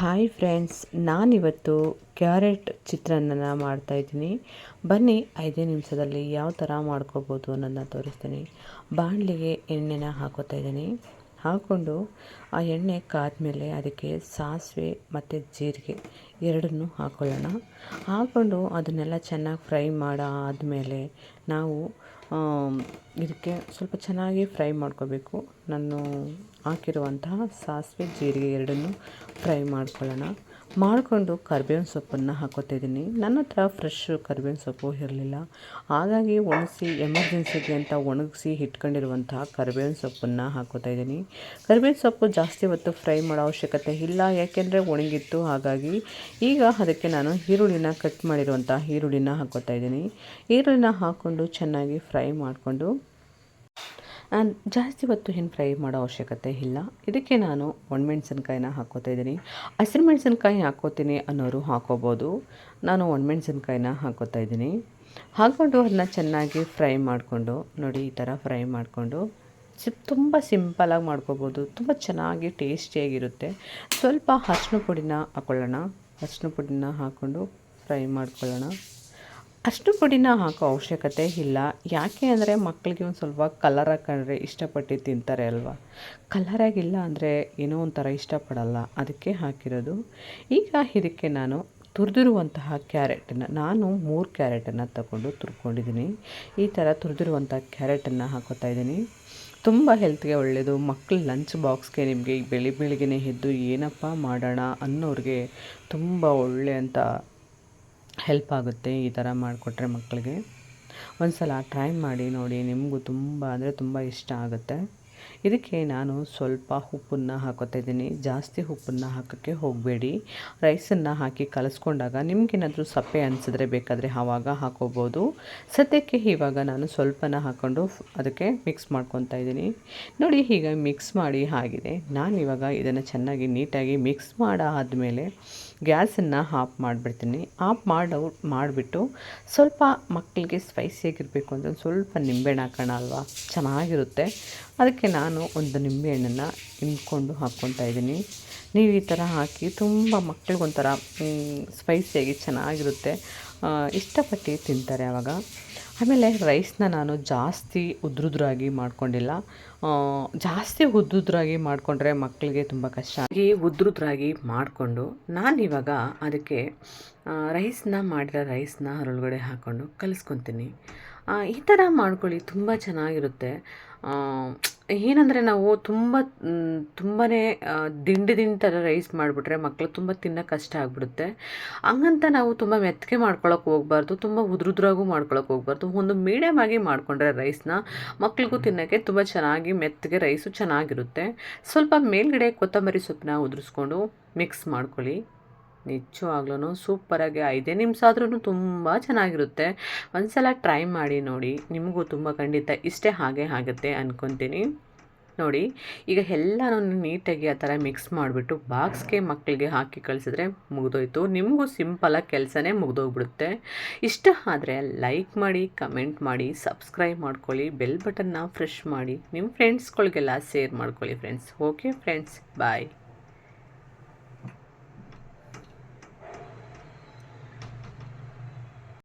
Hi friends ನಾನಿವತ್ತು carrot ಚಿತ್ರಾನ್ನನ ಮಾಡ್ತಾಯಿದ್ದೀನಿ ಬನ್ನಿ ಐದೇ ನಿಮಿಷದಲ್ಲಿ ಯಾವ ಥರ ಮಾಡ್ಕೋಬೋದು ಅನ್ನೋದನ್ನ ತೋರಿಸ್ತೀನಿ. ಬಾಣಲಿಗೆ ಎಣ್ಣೆನ ಹಾಕೋತಾ ಇದ್ದೀನಿ. ಹಾಕ್ಕೊಂಡು ಆ ಎಣ್ಣೆ ಕಾದ್ಮೇಲೆ ಅದಕ್ಕೆ ಸಾಸಿವೆ ಮತ್ತು ಜೀರಿಗೆ ಎರಡನ್ನೂ ಹಾಕ್ಕೊಳ್ಳೋಣ ಹಾಕ್ಕೊಂಡು ಅದನ್ನೆಲ್ಲ ಚೆನ್ನಾಗಿ ಫ್ರೈ ಮಾಡಾದಮೇಲೆ ನಾವು ಇದಕ್ಕೆ ಸ್ವಲ್ಪ ಚೆನ್ನಾಗಿ ಫ್ರೈ ಮಾಡ್ಕೋಬೇಕು. ನಾನು ಹಾಕಿರುವಂತಹ ಸಾಸಿವೆ ಜೀರಿಗೆ ಎರಡನ್ನು ಫ್ರೈ ಮಾಡ್ಕೊಳ್ಳೋಣ. ಮಾಡಿಕೊಂಡು ಕರ್ಬೇವಿನ ಸೊಪ್ಪನ್ನು ಹಾಕೋತಿದ್ದೀನಿ. ನನ್ನ ಹತ್ರ ಫ್ರೆಶ್ ಕರ್ಬೇವಿನ ಸೊಪ್ಪು ಇರಲಿಲ್ಲ. ಹಾಗಾಗಿ ಒಣಗಿಸಿ ಎಮರ್ಜೆನ್ಸಿಗೆ ಅಂತ ಒಣಗಿಸಿ ಇಟ್ಕೊಂಡಿರುವಂತಹ ಕರ್ಬೇವಿನ ಸೊಪ್ಪನ್ನು ಹಾಕೋತಾ ಇದ್ದೀನಿ. ಕರ್ಬೇವಿನ ಸೊಪ್ಪು ಜಾಸ್ತಿ ಹೊತ್ತು ಫ್ರೈ ಮಾಡೋ ಅವಶ್ಯಕತೆ ಇಲ್ಲ. ಯಾಕೆಂದರೆ ಒಣಗಿತ್ತು. ಹಾಗಾಗಿ ಈಗ ಅದಕ್ಕೆ ನಾನು ಈರುಳ್ಳಿನ ಕಟ್ ಮಾಡಿರುವಂಥ ಈರುಳ್ಳಿನ ಹಾಕೋತಾ ಇದ್ದೀನಿ. ಈರುಳ್ಳಿನ ಹಾಕ್ಕೊಂಡು ಚೆನ್ನಾಗಿ ಫ್ರೈ ಮಾಡಿಕೊಂಡು ಜಾಸ್ತಿ ಹೊತ್ತು ಏನು ಫ್ರೈ ಮಾಡೋ ಅವಶ್ಯಕತೆ ಇಲ್ಲ. ಇದಕ್ಕೆ ನಾನು ಒಣಮೆಣಸಿನ್ಕಾಯಿನ ಹಾಕೋತಾ ಇದ್ದೀನಿ. ಹಸಿರು ಮೆಣಸಿನ್ಕಾಯಿ ಹಾಕೋತೀನಿ ಅನ್ನೋರು ಹಾಕೋಬೋದು. ನಾನು ಒಣಮೆಣಸಿನ್ಕಾಯಿನ ಹಾಕೋತಾ ಇದ್ದೀನಿ. ಹಾಕ್ಕೊಂಡು ಅದನ್ನ ಚೆನ್ನಾಗಿ ಫ್ರೈ ಮಾಡಿಕೊಂಡು, ನೋಡಿ ಈ ಥರ ಫ್ರೈ ಮಾಡಿಕೊಂಡು ಸಿಪ್ ತುಂಬ ಸಿಂಪಲಾಗಿ ಮಾಡ್ಕೋಬೋದು. ತುಂಬ ಚೆನ್ನಾಗಿ ಟೇಸ್ಟಿಯಾಗಿರುತ್ತೆ. ಸ್ವಲ್ಪ ಅರ್ಶಿನ ಪುಡಿನ ಹಾಕ್ಕೊಳ್ಳೋಣ ಅರ್ಶಿನ ಪುಡಿನ ಹಾಕ್ಕೊಂಡು ಫ್ರೈ ಮಾಡ್ಕೊಳ್ಳೋಣ. ಅಷ್ಟು ಪುಡಿನ ಹಾಕೋ ಅವಶ್ಯಕತೆ ಇಲ್ಲ. ಯಾಕೆ ಅಂದರೆ ಮಕ್ಕಳಿಗೆ ಒಂದು ಸ್ವಲ್ಪ ಕಲರ್ ಹಾಕೊಂಡ್ರೆ ಇಷ್ಟಪಟ್ಟು ತಿಂತಾರೆ ಅಲ್ವಾ? ಕಲರಾಗಿಲ್ಲ ಅಂದರೆ ಏನೋ ಒಂಥರ ಇಷ್ಟಪಡಲ್ಲ. ಅದಕ್ಕೆ ಹಾಕಿರೋದು. ಈಗ ಇದಕ್ಕೆ ನಾನು ತುರಿದಿರುವಂತಹ ಕ್ಯಾರೆಟನ್ನು, ನಾನು ಮೂರು ಕ್ಯಾರೆಟನ್ನು ತಗೊಂಡು ತುರ್ಕೊಂಡಿದ್ದೀನಿ. ಈ ಥರ ತುರಿದಿರುವಂಥ ಕ್ಯಾರೆಟನ್ನು ಹಾಕೋತಾ ಇದ್ದೀನಿ. ತುಂಬ ಹೆಲ್ತ್ಗೆ ಒಳ್ಳೆಯದು ಮಕ್ಕಳು ಲಂಚ್ ಬಾಕ್ಸ್ಗೆ ನಿಮಗೆ ಬೆಳಿ ಬೆಳಿಗ್ಗೆ ಎದ್ದು ಏನಪ್ಪ ಮಾಡೋಣ ಅನ್ನೋರಿಗೆ ತುಂಬ ಒಳ್ಳೆ ಅಂತ ಹೆಲ್ಪ್ ಆಗುತ್ತೆ ಈ ಥರ ಮಾಡಿಕೊಟ್ರೆ ಮಕ್ಕಳಿಗೆ. ಒಂದು ಸಲ ಟ್ರೈ ಮಾಡಿ ನೋಡಿ, ನಿಮಗೂ ತುಂಬ ಅಂದರೆ ತುಂಬ ಇಷ್ಟ ಆಗುತ್ತೆ. ಇದಕ್ಕೆ ನಾನು ಸ್ವಲ್ಪ ಉಪ್ಪನ್ನು ಹಾಕೋತಾ ಜಾಸ್ತಿ ಉಪ್ಪನ್ನು ಹಾಕೋಕ್ಕೆ ಹೋಗಬೇಡಿ. ರೈಸನ್ನು ಹಾಕಿ ಕಲಿಸ್ಕೊಂಡಾಗ ನಿಮಗೇನಾದರೂ ಸಪ್ಪೆ ಅನಿಸಿದ್ರೆ ಬೇಕಾದರೆ ಆವಾಗ ಹಾಕೋಬೋದು. ಸದ್ಯಕ್ಕೆ ಇವಾಗ ನಾನು ಸ್ವಲ್ಪನ ಹಾಕ್ಕೊಂಡು ಅದಕ್ಕೆ ಮಿಕ್ಸ್ ಮಾಡ್ಕೊತಾ ಇದ್ದೀನಿ. ನೋಡಿ, ಈಗ ಮಿಕ್ಸ್ ಮಾಡಿ ಆಗಿದೆ. ನಾನು ಇವಾಗ ಇದನ್ನು ಚೆನ್ನಾಗಿ ನೀಟಾಗಿ ಮಿಕ್ಸ್ ಮಾಡಾದಮೇಲೆ ಗ್ಯಾಸನ್ನು ಆಫ್ ಮಾಡಿಬಿಡ್ತೀನಿ. ಆಫ್ ಮಾಡೋ, ಮಾಡಿಬಿಟ್ಟು ಸ್ವಲ್ಪ ಮಕ್ಕಳಿಗೆ ಸ್ಪೈಸಿಯಾಗಿರಬೇಕು ಅಂದರೆ ಸ್ವಲ್ಪ ನಿಂಬೆಹಣ್ಣು ಹಾಕೋಣ ಅಲ್ವಾ? ಚೆನ್ನಾಗಿರುತ್ತೆ. ಅದಕ್ಕೆ ನಾನು ಒಂದು ನಿಂಬೆಹಣ್ಣನ್ನು ಹಿಂಡ್ಕೊಂಡು ಹಾಕ್ಕೊತಾ ಇದ್ದೀನಿ. ನೀವು ಈ ಥರ ಹಾಕಿ ತುಂಬ ಮಕ್ಳಿಗೊಂಥರ ಸ್ಪೈಸಿಯಾಗಿ ಚೆನ್ನಾಗಿರುತ್ತೆ. ಇಷ್ಟಪಟ್ಟು ತಿಂತಾರೆ ಆವಾಗ ಆಮೇಲೆ ರೈಸ್ನ ನಾನು ಜಾಸ್ತಿ ಉದ್ರುದ್ರಾಗಿ ಮಾಡ್ಕೊಂಡಿಲ್ಲ. ಜಾಸ್ತಿ ಉದ್ರುದ್ರಾಗಿ ಮಾಡಿಕೊಂಡ್ರೆ ಮಕ್ಕಳಿಗೆ ತುಂಬ ಕಷ್ಟ. ಈ ಉದ್ರುದ್ರಾಗಿ ಮಾಡಿಕೊಂಡು ನಾನಿವಾಗ ಅದಕ್ಕೆ ರೈಸ್ನ ಮಾಡಿರೋ ರೈಸ್ನ ಅದರೊಳಗಡೆ ಹಾಕ್ಕೊಂಡು ಕಲಿಸ್ಕೊತೀನಿ. ಈ ಥರ ಮಾಡ್ಕೊಳ್ಳಿ, ತುಂಬ ಚೆನ್ನಾಗಿರುತ್ತೆ. ಏನಂದರೆ ನಾವು ತುಂಬ ತುಂಬಾ ದಿಂಡಿ ದಿಂಡು ಥರ ರೈಸ್ ಮಾಡಿಬಿಟ್ರೆ ಮಕ್ಕಳು ತುಂಬ ತಿನ್ನೋಕೆ ಕಷ್ಟ ಆಗಿಬಿಡುತ್ತೆ. ಹಂಗಂತ ನಾವು ತುಂಬ ಮೆತ್ತಗೆ ಮಾಡ್ಕೊಳಕ್ಕೆ ಹೋಗ್ಬಾರ್ದು, ತುಂಬ ಉದ್ರುದ್ರಾಗೂ ಮಾಡ್ಕೊಳಕ್ಕೆ ಹೋಗ್ಬಾರ್ದು. ಒಂದು ಮೀಡಿಯಮ್ ಆಗಿ ಮಾಡಿಕೊಂಡ್ರೆ ರೈಸ್ನ ಮಕ್ಳಿಗೂ ತಿನ್ನೋಕ್ಕೆ ತುಂಬ ಚೆನ್ನಾಗಿ ಮೆತ್ತಗೆ ರೈಸು ಚೆನ್ನಾಗಿರುತ್ತೆ. ಸ್ವಲ್ಪ ಮೇಲ್ಗಡೆ ಕೊತ್ತಂಬರಿ ಸೊಪ್ಪನ್ನ ಉದುರಿಸ್ಕೊಂಡು ಮಿಕ್ಸ್ ಮಾಡ್ಕೊಳ್ಳಿ. ನಿಜವಾಗ್ಲೂ ಸೂಪರಾಗಿ ಐದೇ ನಿಮಿಷ ಆದ್ರೂ ತುಂಬ ಚೆನ್ನಾಗಿರುತ್ತೆ. ಒಂದ್ಸಲ ಟ್ರೈ ಮಾಡಿ ನೋಡಿ, ನಿಮಗೂ ತುಂಬ ಖಂಡಿತ ಇಷ್ಟೇ ಹಾಗೆ ಆಗುತ್ತೆ ಅಂದ್ಕೊತೀನಿ ನೋಡಿ, ಈಗ ಎಲ್ಲನೂ ನೀಟಾಗಿ ಆ ಥರ ಮಿಕ್ಸ್ ಮಾಡಿಬಿಟ್ಟು ಬಾಕ್ಸ್ಗೆ ಮಕ್ಕಳಿಗೆ ಹಾಕಿ ಕಳಿಸಿದ್ರೆ ಮುಗಿದೋಯ್ತು. ನಿಮಗೂ ಸಿಂಪಲಾಗಿ ಕೆಲಸನೇ ಮುಗಿದೋಗ್ಬಿಡುತ್ತೆ. ಇಷ್ಟ ಆದರೆ ಲೈಕ್ ಮಾಡಿ, ಕಮೆಂಟ್ ಮಾಡಿ, ಸಬ್ಸ್ಕ್ರೈಬ್ ಮಾಡ್ಕೊಳ್ಳಿ, ಬೆಲ್ ಬಟನ್ನ ಫ್ರೆಶ್ ಮಾಡಿ ನಿಮ್ಮ ಫ್ರೆಂಡ್ಸ್ಗಳಿಗೆಲ್ಲ ಶೇರ್ ಮಾಡ್ಕೊಳ್ಳಿ ಫ್ರೆಂಡ್ಸ್. Okay friends, bye.